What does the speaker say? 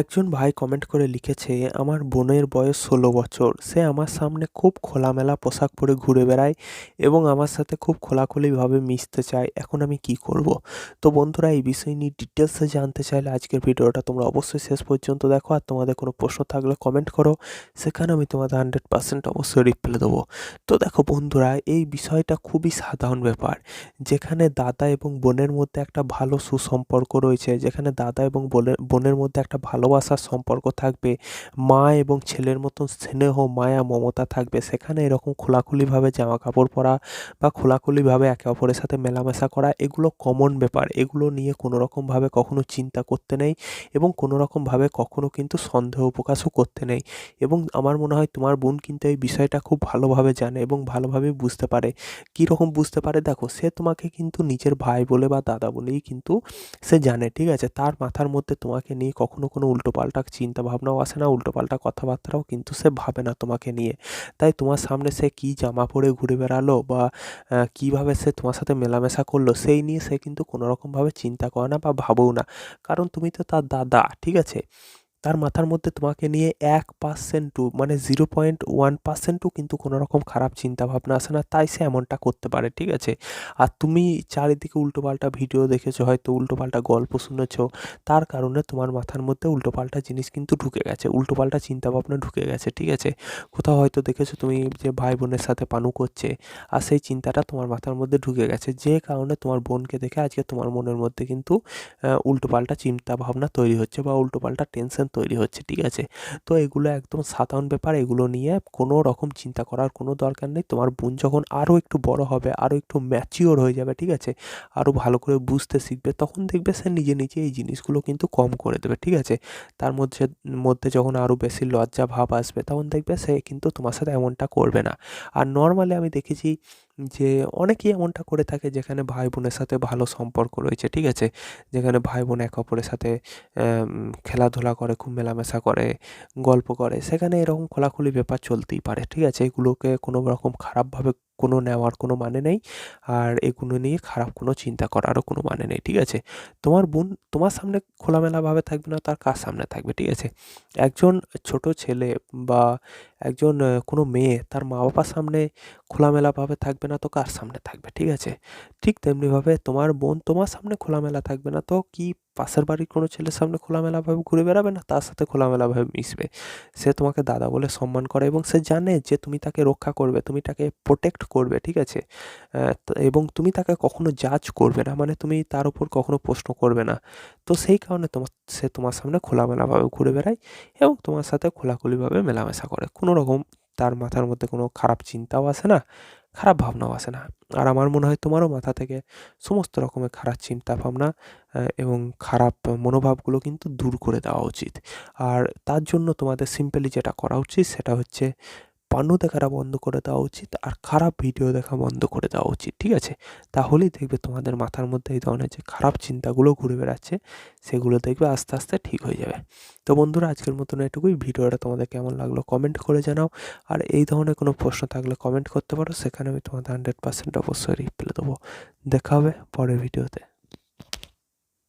একজন ভাই কমেন্ট করে লিখেছে, আমার বোনের বয়স ষোলো বছর। সে আমার সামনে খুব খোলামেলা পোশাক পরে ঘুরে বেড়ায় এবং আমার সাথে খুব খোলাখুলিভাবে মিশতে চায়। এখন আমি কি করব? তো বন্ধুরা, এই বিষয় নিয়ে ডিটেলসে জানতে চাইলে আজকের ভিডিওটা তোমরা অবশ্যই শেষ পর্যন্ত দেখো। আর তোমাদের কোনো প্রশ্ন থাকলে কমেন্ট করো। সেখানে আমি তোমাদের হান্ড্রেড পার্সেন্ট অবশ্যই রিপ্লাই দেবো। তো দেখো বন্ধুরা, এই বিষয়টা খুবই সাধারণ ব্যাপার। যেখানে দাদা এবং বোনের মধ্যে একটা ভালো সুসম্পর্ক রয়েছে, যেখানে দাদা এবং বোনের মধ্যে একটা ভালোবাসার সম্পর্ক থাকবে, মা এবং ছেলের মতন স্নেহ, মায়া, মমতা থাকবে। সেখানে এরকম খোলাখুলিভাবে জামা কাপড় পরা বা খোলাখুলিভাবে একে অপরের সাথে মেলামেশা করা, এগুলো কমন ব্যাপার। এগুলো নিয়ে কোনো রকমভাবে কখনো চিন্তা করতে নেই এবং কোনো রকমভাবে কখনো কিন্তু সন্দেহ প্রকাশও করতে নেই। এবং আমার মনে হয় তোমার বোন কিন্তু এই বিষয়টা খুব ভালোভাবে জানে এবং ভালোভাবে বুঝতে পারে। কীরকম বুঝতে পারে? দেখো, সে তোমাকে কিন্তু নিজের ভাই বলে বা দাদা বলেই কিন্তু সে জানে, ঠিক আছে? তার মাথার মধ্যে তোমাকে নিয়ে কখনো কোনো উল্টোপাল্টা চিন্তা ভাবনাও আসে না, উল্টোপাল্টা কথাবার্তাও কিন্তু সে ভাবে না তোমাকে নিয়ে। তাই তোমার সামনে সে কী জামা পরে ঘুরে বেড়ালো বা কীভাবে সে তোমার সাথে মেলামেশা করল সেই নিয়ে সে কিন্তু কোনো রকমভাবে চিন্তা করে না বা ভাবেও না। কারণ তুমি তো তার দাদা, ঠিক আছে? তার মাথার মধ্যে তোমাকে নিয়ে এক পার্সেন্টও মানে জিরো পয়েন্ট ওয়ান পার্সেন্টও কিন্তু কোনো রকম খারাপ চিন্তাভাবনা আসে না। তাই সে এমনটা করতে পারে, ঠিক আছে? আর তুমি চারিদিকে উল্টোপাল্টা ভিডিও দেখেছ, হয়তো উল্টোপাল্টা গল্প শুনেছো। তার কারণে তোমার মাথার মধ্যে উল্টোপাল্টা জিনিস কিন্তু ঢুকে গেছে, উল্টোপাল্টা চিন্তাভাবনা ঢুকে গেছে, ঠিক আছে? কোথাও হয়তো দেখেছ তুমি যে ভাই বোনের সাথে পানু করছে, আর সেই চিন্তাটা তোমার মাথার মধ্যে ঢুকে গেছে। যে কারণে তোমার বোনকে দেখে আজকে তোমার মনের মধ্যে কিন্তু উল্টোপাল্টা চিন্তাভাবনা তৈরি হচ্ছে বা উল্টোপাল্টা টেনশন তৈরি হচ্ছে, ঠিক আছে? তো এগুলো একদম সাধারণ ব্যাপার, এগুলো নিয়ে কোনো রকম চিন্তা করার কোনো দরকার নেই। তোমার বোন যখন আরও একটু বড় হবে, আরও একটু ম্যাচিওর হয়ে যাবে, ঠিক আছে? আরও ভালো করে বুঝতে শিখবে, তখন দেখবে সে নিজে নিজে এই জিনিসগুলো কিন্তু কম করে দেবে, ঠিক আছে? তার মধ্যে মধ্যে যখন আরও বেশি লজ্জা ভাব আসবে, তখন দেখবে সে কিন্তু তোমার সাথে এমনটা করবে না। আর নর্মালি আমি দেখেছি যে অনেকেই এমনটা করে থাকে যেখানে ভাই বোনের সাথে ভালো সম্পর্ক রয়েছে, ঠিক আছে? যেখানে ভাই বোন এক অপরের সাথে খেলাধুলা করে, খুব মেলামেশা করে, গল্প করে, সেখানে এরকম খোলাখুলি ব্যাপার চলতেই পারে, ঠিক আছে? এগুলোকে কোনো রকম খারাপভাবে কোনো নেওয়ার কোনো মানে নেই। আর এগুলো নিয়ে খারাপ কোনো চিন্তা করারও কোনো মানে নেই, ঠিক আছে? তোমার বোন তোমার সামনে খোলামেলাভাবে থাকবে না, তার কার সামনে থাকবে, ঠিক আছে? একজন ছোট ছেলে বা একজন কোনো মেয়ে তার মা বাবার সামনে খোলামেলাভাবে থাকবে না, তো কার সামনে থাকবে, ঠিক আছে? ঠিক তেমনিভাবে তোমার বোন তোমার সামনে খোলামেলা থাকবে না, তো কি পাশের বাড়ির কোনো ছেলের সামনে খোলামেলাভাবে ঘুরে বেড়াবে না? তার সাথে খোলামেলাভাবে মিশবে। সে তোমাকে দাদা বলে সম্মান করে এবং সে জানে যে তুমি তাকে রক্ষা করবে, তুমি তাকে প্রোটেক্ট করবে, ঠিক আছে? এবং তুমি তাকে কখনো জাজ করবে না মানে তুমি তার উপর কখনো প্রশ্ন করবে না। তো সেই কারণে তোমার সে তোমার সামনে খোলামেলাভাবে ঘুরে বেড়ায় এবং তোমার সাথে খোলাখুলিভাবে মেলামেশা করে। কোনো রকম তার মাথার মধ্যে কোনো খারাপ চিন্তাও আসে না, খারাপ ভাবনাও আসে না। আর আমার মনে হয় তোমারও মাথা থেকে সমস্ত রকমের খারাপ চিন্তা ভাবনা এবং খারাপ মনোভাবগুলো কিন্তু দূর করে দেওয়া উচিত। আর তার জন্য তোমাদের সিম্পলি যেটা করা উচিত সেটা হচ্ছে পানু দেখাটা বন্ধ করে দেওয়া উচিত আর খারাপ ভিডিও দেখা বন্ধ করে দেওয়া উচিত, ঠিক আছে? তাহলেই দেখবে তোমাদের মাথার মধ্যে এই ধরনের যে খারাপ চিন্তাগুলো ঘুরে বেড়াচ্ছে, সেগুলো দেখবে আস্তে আস্তে ঠিক হয়ে যাবে। তো বন্ধুরা, আজকের মতন এটুকুই। ভিডিওটা তোমাদের কেমন লাগল কমেন্ট করে জানাও। আর এই ধরনের কোনো প্রশ্ন থাকলে কমেন্ট করতে পারো, সেখানে আমি তোমাদের হান্ড্রেড পার্সেন্ট অবশ্যই রিপ্লাই দেবো। দেখা হবে পরের ভিডিওতে